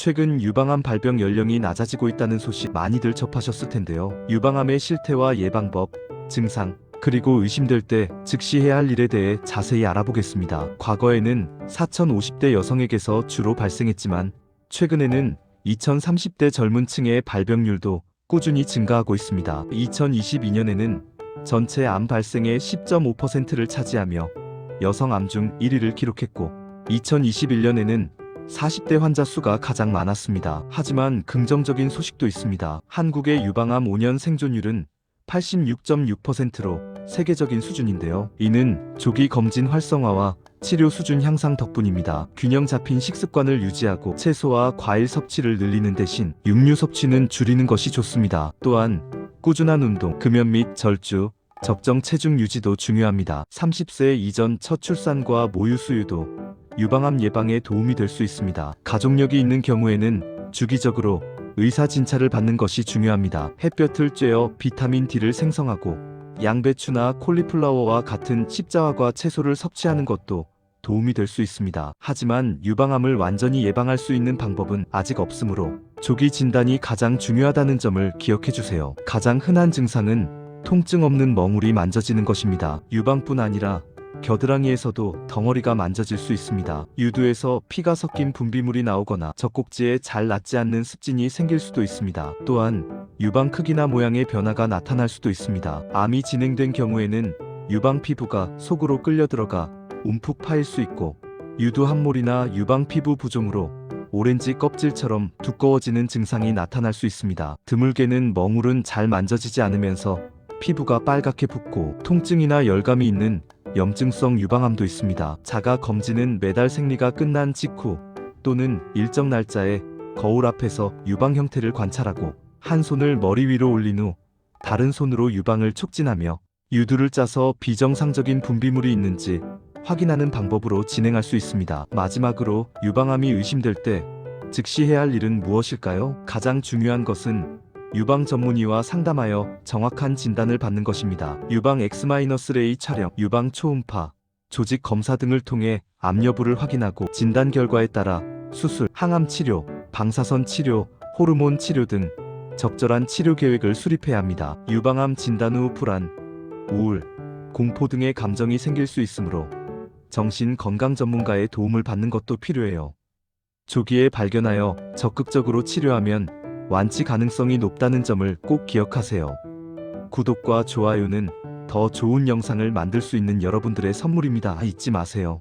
최근 유방암 발병 연령이 낮아지고 있다는 소식 많이들 접하셨을 텐데요. 유방암의 실태와 예방법, 증상, 그리고 의심될 때 즉시 해야 할 일에 대해 자세히 알아보겠습니다. 과거에는 4050대 여성에게서 주로 발생했지만 최근에는 2030대 젊은 층의 발병률도 꾸준히 증가하고 있습니다. 2022년에는 전체 암 발생의 10.5%를 차지하며 여성 암 중 1위를 기록했고 2021년에는 40대 환자 수가 가장 많았습니다. 하지만 긍정적인 소식도 있습니다. 한국의 유방암 5년 생존율은 86.6%로 세계적인 수준인데요. 이는 조기 검진 활성화와 치료 수준 향상 덕분입니다. 균형 잡힌 식습관을 유지하고 채소와 과일 섭취를 늘리는 대신 육류 섭취는 줄이는 것이 좋습니다. 또한 꾸준한 운동, 금연 및 절주, 적정 체중 유지도 중요합니다. 30세 이전 첫 출산과 모유 수유도 유방암 예방에 도움이 될 수 있습니다. 가족력이 있는 경우에는 주기적으로 의사 진찰을 받는 것이 중요합니다. 햇볕을 쬐어 비타민 D를 생성하고 양배추나 콜리플라워와 같은 십자화과 채소를 섭취하는 것도 도움이 될 수 있습니다. 하지만 유방암을 완전히 예방할 수 있는 방법은 아직 없으므로 조기 진단이 가장 중요하다는 점을 기억해 주세요. 가장 흔한 증상은 통증 없는 멍울이 만져지는 것입니다. 유방뿐 아니라 겨드랑이에서도 덩어리가 만져질 수 있습니다. 유두에서 피가 섞인 분비물이 나오거나 젖꼭지에 잘 낫지 않는 습진이 생길 수도 있습니다. 또한 유방 크기나 모양의 변화가 나타날 수도 있습니다. 암이 진행된 경우에는 유방 피부가 속으로 끌려 들어가 움푹 파일 수 있고 유두 함몰이나 유방 피부 부종으로 오렌지 껍질처럼 두꺼워지는 증상이 나타날 수 있습니다. 드물게는 멍울은 잘 만져지지 않으면서 피부가 빨갛게 붓고 통증이나 열감이 있는 염증성 유방암도 있습니다. 자가 검진은 매달 생리가 끝난 직후 또는 일정 날짜에 거울 앞에서 유방 형태를 관찰하고 한 손을 머리 위로 올린 후 다른 손으로 유방을 촉진하며 유두를 짜서 비정상적인 분비물이 있는지 확인하는 방법으로 진행할 수 있습니다. 마지막으로 유방암이 의심될 때 즉시 해야 할 일은 무엇일까요? 가장 중요한 것은 유방 전문의와 상담하여 정확한 진단을 받는 것입니다. 유방 X-레이 촬영, 유방 초음파, 조직 검사 등을 통해 암 여부를 확인하고 진단 결과에 따라 수술, 항암 치료, 방사선 치료, 호르몬 치료 등 적절한 치료 계획을 수립해야 합니다. 유방암 진단 후 불안, 우울, 공포 등의 감정이 생길 수 있으므로 정신 건강 전문가의 도움을 받는 것도 필요해요. 조기에 발견하여 적극적으로 치료하면 완치 가능성이 높다는 점을 꼭 기억하세요. 구독과 좋아요는 더 좋은 영상을 만들 수 있는 여러분들의 선물입니다. 잊지 마세요.